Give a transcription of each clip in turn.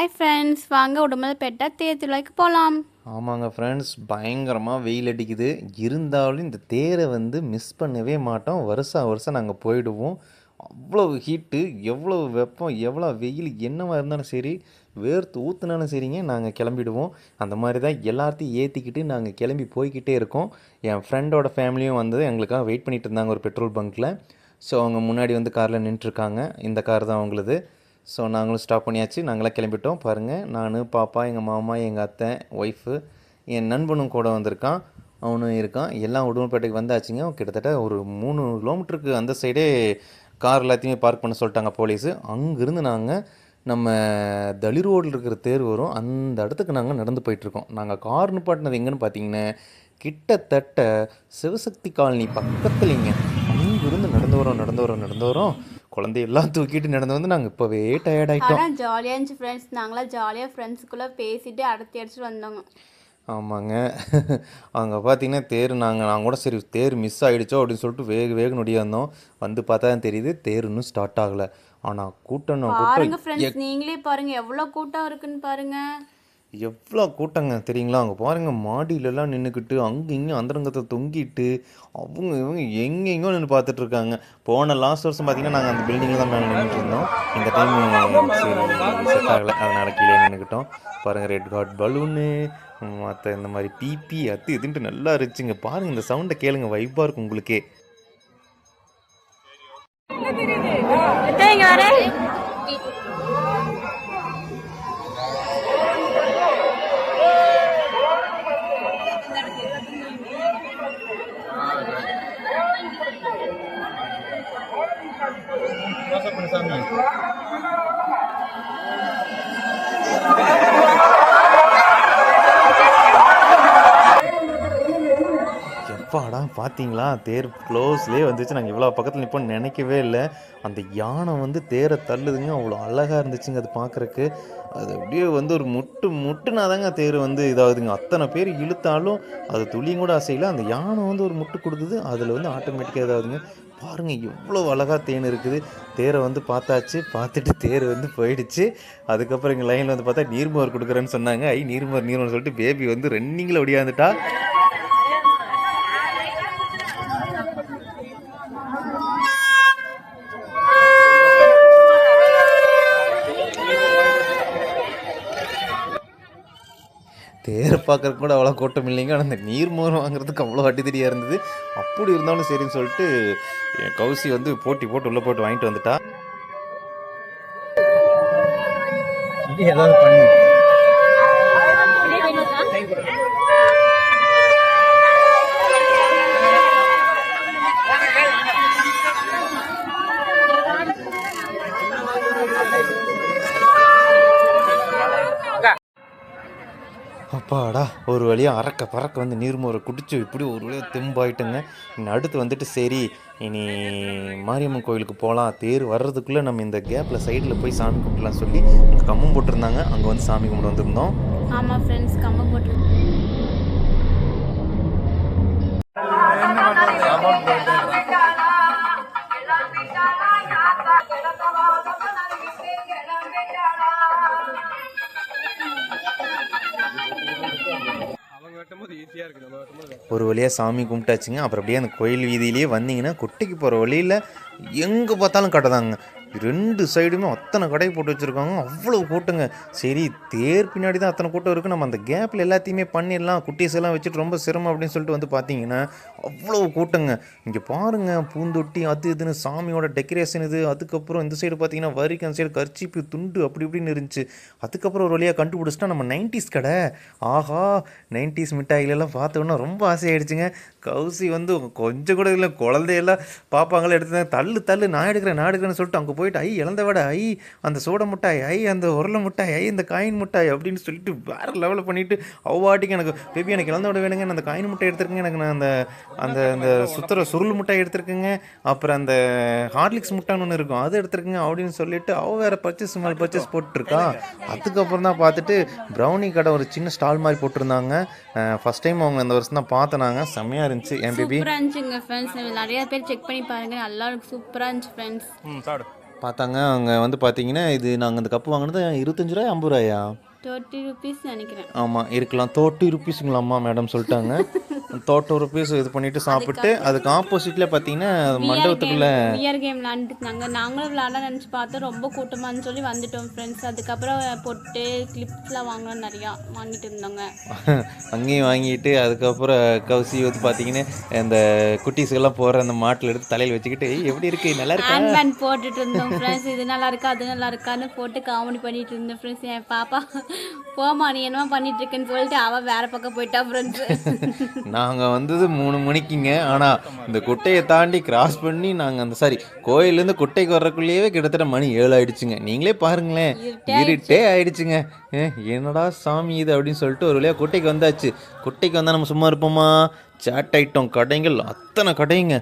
ஐ friends வாங்க உடம்புல தேர் திருவிழாக்கு போகலாம் ஆமாங்க ஃப்ரெண்ட்ஸ் பயங்கரமாக வெயில் அடிக்குது. இருந்தாலும் இந்த தேரை வந்து மிஸ் பண்ணவே மாட்டோம். வருஷம் வருஷம் நாங்கள் போயிடுவோம். அவ்வளோ ஹீட்டு எவ்வளோ வெப்பம் எவ்வளோ வெயில் என்னவாக இருந்தாலும் சரி வேர்த்து ஊற்றுனாலும் சரிங்க நாங்கள் கிளம்பிடுவோம். அந்த மாதிரி தான் எல்லாத்தையும் ஏற்றிக்கிட்டு நாங்கள் கிளம்பி போய்கிட்டே இருக்கோம். என் ஃப்ரெண்டோட ஃபேமிலியும் வந்து எங்களுக்காக வெயிட் பண்ணிகிட்டு இருந்தாங்க ஒரு பெட்ரோல் பங்க்கில் ஸோ அவங்க முன்னாடி வந்து காரில் நின்றுருக்காங்க. இந்த கார் தான் அவங்களுது. ஸோ நாங்களும் ஸ்டாப் பண்ணியாச்சு. நாங்களாம் கிளம்பிட்டோம். பாருங்கள் நான் பாப்பா எங்கள் மாமா எங்கள் அத்தை ஒய்ஃபு என் நண்பனும் கூட வந்திருக்கான். அவனும் இருக்கான். எல்லாம் உடுமல்பேட்டைக்கு வந்தாச்சுங்க. கிட்டத்தட்ட ஒரு மூணு கிலோமீட்டருக்கு அந்த சைடே கார் எல்லாத்தையுமே பார்க் பண்ண சொல்லிட்டாங்க போலீஸு அங்கேருந்து நாங்கள் நம்ம தளி ரோடில் இருக்கிற தேர் வரும். அந்த இடத்துக்கு நாங்கள் நடந்து போயிட்டுருக்கோம். நாங்கள் கார் நிப்பாட்டினது எங்கன்னு பார்த்தீங்கன்னா கிட்டத்தட்ட சிவசக்தி காலனி பக்கத்துலேங்க. நடந்து வரோம் நடந்து வரோம் நடந்து வரோம் குழந்தையெல்லாம் தூக்கிட்டு நடந்து வந்து நாங்கள் இப்போவே டயர்ட் ஆகிட்டோம் ஜாலியாக இருந்துச்சு ஃப்ரெண்ட்ஸ் நாங்களாம் ஜாலியாக ஃப்ரெண்ட்ஸுக்குள்ளே பேசிட்டு அடுத்து அடிச்சுட்டு வந்தோங்க. ஆமாங்க. அங்கே பார்த்தீங்கன்னா தேர் நாங்கள் நான் கூட சரி தேர் மிஸ் ஆகிடுச்சோ அப்படின்னு சொல்லிட்டு வேக வேக நொடியாக இருந்தோம். வந்து பார்த்தா தான் தெரியுது தேர் இன்னும் ஸ்டார்ட் ஆகலை. ஆனால் கூட்டம் பாருங்க ஃப்ரெண்ட்ஸ் நீங்களே பாருங்க எவ்வளோ கூட்டம் இருக்குன்னு பாருங்க. எவ்வளோ கூட்டங்க தெரியுங்களா? அங்கே பாருங்க மாடியிலலாம் நின்றுக்கிட்டு அங்கே இங்கேயும் அந்தரங்கத்தை தொங்கிட்டு அவங்க இவங்க எங்கெங்கோ நின்று பார்த்துட்ருக்காங்க. போன லாஸ்ட் வருஷம் பார்த்தீங்கன்னா நாங்கள் அந்த பில்டிங்கில் தான் மேலே நின்றுட்டு இருந்தோம். இந்த டைம் செட் ஆகலை. அதனால் கீழே நின்றுக்கிட்டோம் பாருங்கள் ரெட் ஹாட் பலூனு மற்ற இந்த மாதிரி பிபி அது இதுன்ட்டு நல்லா இருந்துச்சுங்க. பாருங்கள் இந்த சவுண்டை கேளுங்க வைப்பாக இருக்கும் உங்களுக்கே. எப்பாடா பார்த்தீங்களா தேர் க்ளோஸ்லேயே வந்துச்சு நாங்கள் இவ்வளோ பக்கத்தில் நிற்போம்னு நினைக்கவே இல்லை. அந்த யானை வந்து தேரை தள்ளுதுங்க. அவ்வளோ அழகாக இருந்துச்சுங்க அது பார்க்குறக்கு அது அப்படியே வந்து ஒரு முட்டு முட்டுனா தாங்க தேர் வந்து இதாகுதுங்க. அத்தனை பேர் இழுத்தாலும் அது துளியும் கூட அசையில். அந்த யானை வந்து ஒரு முட்டு கொடுக்குது அதில் வந்து ஆட்டோமேட்டிக்காக இதாகுதுங்க. பாருங்கள் எவ்வளோ அழகாக தேன் இருக்குது. தேரை வந்து பார்த்தாச்சு பார்த்துட்டு தேர் வந்து போயிடுச்சு. அதுக்கப்புறம் எங்கள் லைனில் வந்து பார்த்தா நீர்மோர் கொடுக்குறேன்னு சொன்னாங்க. ஐ நீர்மோர் நீர்மோர் சொல்லிட்டு பேபி வந்து ரன்னிங்கில் ஒடியாந்துட்டா தேரை பார்க்கறதுக்கு கூட அவ்வளோ கூட்டம் இல்லைங்க. ஆனால் அந்த நீர் மோரம் வாங்குறதுக்கு அவ்வளோ அடித்தடியாக இருந்தது. அப்படி இருந்தாலும் சரின்னு சொல்லிட்டு என் கௌசி வந்து போட்டி போட்டு உள்ளே போட்டு வாங்கிட்டு வந்துட்டா. ஏதாவது பண்ணு. அப்பாடா ஒரு வழியாக அறக்க பறக்க வந்து நீர்மோரை குடிச்சு இப்படி ஒரு வழியாக தெம்பாயிட்டுங்க. இன்னும் அடுத்து வந்துட்டு சரி இனி மாரியம்மன் கோயிலுக்கு போகலாம் தேர் வர்றதுக்குள்ளே நம்ம இந்த கேப்பில் சைடில் போய் சாமி கும்பிடலாம் சொல்லி அங்கே கம்மம் போட்டிருந்தாங்க. அங்கே வந்து சாமி கும்பிட வந்திருந்தோம். ஆமாம் ஃப்ரெண்ட்ஸ் கம்ம போட்டு ஒரு வழியாக சாமி கும்பிட்டாச்சுங்க. அப்புறம் அப்படியே அந்த கோயில் வீதியிலேயே வந்தீங்கன்னா குட்டிக்கு போகிற வழியில் எங்கே பார்த்தாலும் கடை தாங்க ரெண்டு சைடுமே அத்தனை கடை போட்டு வச்சுருக்காங்க. அவ்வளோ கூட்டங்க. சரி தேர் பின்னாடி தான் அத்தனை கூட்டம் இருக்குது நம்ம அந்த கேப்பில் எல்லாத்தையுமே பண்ணிடலாம். குட்டீஸ் எல்லாம் வச்சுட்டு ரொம்ப சிரமம் அப்படின்னு சொல்லிட்டு வந்து பார்த்தீங்கன்னா அவ்வளோ கூட்டங்க. இங்கே பாருங்கள் பூந்தொட்டி அது இதுன்னு சாமியோட டெக்கரேஷன் இது. அதுக்கப்புறம் இந்த சைடு பார்த்தீங்கன்னா வரிக்கு அந்த சைடு கர்ச்சிப்பு துண்டு அப்படி இப்படின்னு இருந்துச்சு. அதுக்கப்புறம் ஒரு வழியாக கண்டுபிடிச்சிட்டா நம்ம நைன்டிஸ் கடை. ஆஹா நைன்டிஸ் மிட்டாயிலெல்லாம் பார்த்தோன்னா ரொம்ப ஆசையாயிடுச்சுங்க. கௌசி வந்து கொஞ்சம் கூட இல்லை குழந்தையெல்லாம் பார்ப்பாங்களே எடுத்து தள்ளு தள்ளு நான் எடுக்கிறேன் நான் எடுக்கிறேன்னு சொல்லிட்டு அங்கே போய் போயிட்டு ஐ இழந்த வடை ஐ அந்த சோடா மிட்டாய் ஐ அந்த உருளை மிட்டாய் ஐ இந்த காயின் மிட்டாய் அப்படின்னு சொல்லிட்டு வேறு லெவலில் பண்ணிட்டு அவ்வாட்டிக்கு எனக்கு பேபி எனக்கு இழந்த வடை வேணுங்க நான் அந்த காயின் மிட்டாய் எடுத்துருக்கேங்க எனக்கு நான் அந்த அந்த அந்த சுத்துற சுருள் மிட்டாய் எடுத்துருக்கேங்க அப்புறம் அந்த ஹார்லிக்ஸ் முட்டான்னு ஒன்று இருக்கும் அது எடுத்துருக்கேங்க அப்படின்னு சொல்லிட்டு அவ வேற பர்ச்சேஸ் மேலே பர்ச்சேஸ் போட்டுருக்கா. அதுக்கப்புறம் தான் பார்த்துட்டு ப்ரௌனி கடை ஒரு சின்ன ஸ்டால் மாதிரி போட்டிருந்தாங்க. ஃபஸ்ட் டைம் அவங்க இந்த வருஷம் தான் பார்த்தனாங்க செம்மையாக இருந்துச்சு என் பேபி? சூப்பராக இருந்துச்சுங்க ஃப்ரெண்ட்ஸ் நிறைய பேர் செக் பண்ணி பாருங்க நல்லா இருக்கு. சூப்பராக இருந்துச்சு ஃப்ரெண்ட்ஸ் ம் சாப்பிடு. பார்த்தாங்க. அவங்க வந்து பார்த்தீங்கன்னா இது நாங்கள் அந்த கப்பு வாங்கினது இருபத்தஞ்சு ரூபாய் ஐம்பது ரூபாயா? தேர்ட்டி ருபீஸ் நினைக்கிறேன். ஆமாம் இருக்கலாம். தேர்ட்டி ருபீஸுங்களாம்மா மேடம் சொல்லிட்டாங்க. தேர்ட்டி ருபீஸ் இது பண்ணிட்டு சாப்பிட்டு அதுக்கு ஆப்போசிட்டில் பார்த்தீங்கன்னா மண்டபத்துக்குள்ள விஆர் கேம் விளாண்டுருந்தாங்க நாங்களும் விளாட நினச்சி பார்த்தோம். ரொம்ப கூட்டமான்னு சொல்லி வந்துட்டோம் ஃப்ரெண்ட்ஸ் அதுக்கப்புறம் பொட்டு கிளிப்ஸ்லாம் வாங்கணும் நிறையா வாங்கிட்டு இருந்தாங்க. அங்கேயும் வாங்கிட்டு அதுக்கப்புறம் கவுசி வந்து பார்த்தீங்கன்னா இந்த குட்டீஸ்க்கெல்லாம் போகிற அந்த மாட்டில் எடுத்து தலையில் வச்சுக்கிட்டு "ஏய், எப்படி இருக்கு? நல்லா இருக்கா? ஹேண்ட் பேண்ட் போட்டுட்டு இருந்தோம் ஃப்ரெண்ட்ஸ் இது நல்லா இருக்கா அது நல்லா இருக்கான்னு போட்டு காமெடி பண்ணிட்டு இருந்தோம் ஃப்ரெண்ட்ஸ் என் பாப்பா போமா நீ என்னமா பண்ணிட்டு இருக்கேன்னு சொல்லிட்டு அவ வேற பக்கம் போயிட்டா ஃப்ரெண்ட்ஸ் நாங்கள் வந்தது மூணு மணிக்குங்க. ஆனால் இந்த குட்டையை தாண்டி கிராஸ் பண்ணி நாங்கள் அந்த சாரி கோயிலேருந்து குட்டைக்கு வர்றதுக்குள்ளேயே கிட்டத்தட்ட மணி ஏழு ஆயிடுச்சுங்க. நீங்களே பாருங்களேன். இருட்டே ஆயிடுச்சுங்க. ஏ, என்னடா சாமி இது அப்படின்னு சொல்லிட்டு ஒரு வழியாக குட்டைக்கு வந்தாச்சு. குட்டைக்கு வந்தால் நம்ம சும்மா இருப்போமா? சாட் ஐட்டம் கடைங்கள் அத்தனை கடைங்க.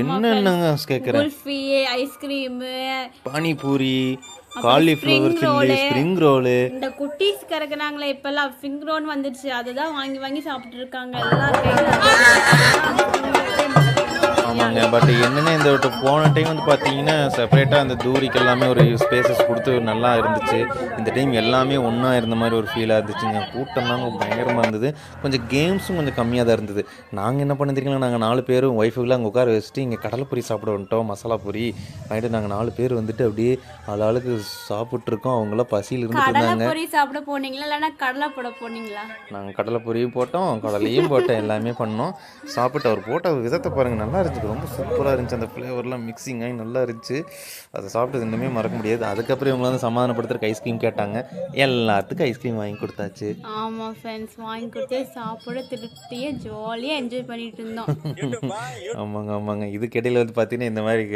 என்னென்னங்க கேட்குறேன் kulfi ice cream. Panipuri cauliflower chilli spring roll இந்த குட்டீஸ் கறக்குறாங்களே இப்பெல்லாம் ஃபிங் ரோன் வந்துடுச்சு. அதுதான் வாங்கி வாங்கி சாப்பிட்டு இருக்காங்க. எல்லாரும் ஆமாங்க பட் என்னென்ன இந்த வாட்டி போன டைம் வந்து பார்த்தீங்கன்னா செப்பரேட்டாக அந்த தூரிக்கு எல்லாமே ஒரு ஸ்பேசஸ் கொடுத்து நல்லா இருந்துச்சு. இந்த டைம் எல்லாமே ஒன்றா இருந்த மாதிரி ஒரு ஃபீலாக இருந்துச்சுங்க. கூட்டம் தாங்க பயங்கரமாக இருந்தது. கொஞ்சம் கேம்ஸும் கொஞ்சம் கம்மியாக தான் இருந்தது. நாங்கள் என்ன பண்ணிருக்கீங்களா நாங்கள் நாலு பேரும் ஒய்ஃபுக்குலாம் அங்கே உட்கார வச்சுட்டு இங்கே கடலைப்பொரி சாப்பிட வந்துட்டோம் மசாலா பொரி. வாங்கிட்டு நாங்கள் நாலு பேர் வந்துட்டு அப்படியே ஆளாளுக்கு சாப்பிட்ருக்கோம் அவங்களாம் பசியில் இருந்துட்டு கடலை இருந்தாங்க. சாப்பிட போனீங்களா? இல்லைன்னா கடலை போட போனீங்களா? நாங்கள் கடலை பொரியும் போட்டோம் கடலையும் போட்டோம் எல்லாமே பண்ணோம். சாப்பிட்டு அவர் போட்ட விதத்தை பாருங்கள் நல்லா இருந்துச்சு. ரொம்ப சூப்பராக இருந்துச்சு அந்த ஃப்ளேவர்லாம் மிக்சிங் ஆகி நல்லா இருந்துச்சு. அதை சாப்பிட்டது இன்னுமே மறக்க முடியாது. அதுக்கப்புறம் இவங்க வந்து சமாதானப்படுத்துறதுக்கு ஐஸ்கிரீம் கேட்டாங்க. எல்லாத்துக்கும் ஐஸ்கிரீம் வாங்கி கொடுத்தாச்சு. ஆமாம் ஃப்ரெண்ட்ஸ் வாங்கி கொடுத்து சாப்பிட திருப்தியாக ஜாலியாக என்ஜாய் பண்ணிட்டு இருந்தோம். ஆமாங்க ஆமாங்க. இதுக்கிடையில் வந்து பார்த்தீங்கன்னா இந்த மாதிரி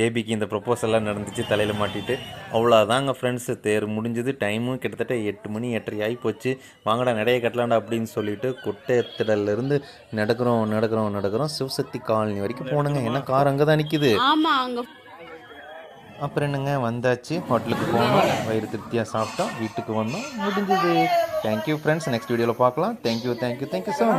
பேபிக்கு இந்த ப்ரொப்போசல்லாம் நடந்துச்சு தலையில் மாட்டிட்டு. அவ்வளோதாங்க ஃப்ரெண்ட்ஸு தேர் முடிஞ்சது டைமும் கிட்டத்தட்ட எட்டு மணி எட்டரை ஆகி போச்சு. வாங்கடா நடைய கட்டலாண்டா அப்படின்னு சொல்லிட்டு குட்டைத்திடல்லேருந்து நடக்கிறோம் நடக்கிறோம் நடக்கிறோம். சிவசக்தி காலனி வரைக்கும் போனோங்க. என்ன கார் அங்கே தான் நிற்கிது ஆமாம் அங்கே அப்புறம் என்னங்க வந்தாச்சு. ஹோட்டலுக்கு போனோம். வயிறு திருப்தியாக சாப்பிட்டோம். வீட்டுக்கு வந்தோம். முடிஞ்சது. தேங்க்யூ ஃப்ரெண்ட்ஸ் நெக்ஸ்ட் வீடியோவில் பார்க்கலாம். Thank you thank you thank you so much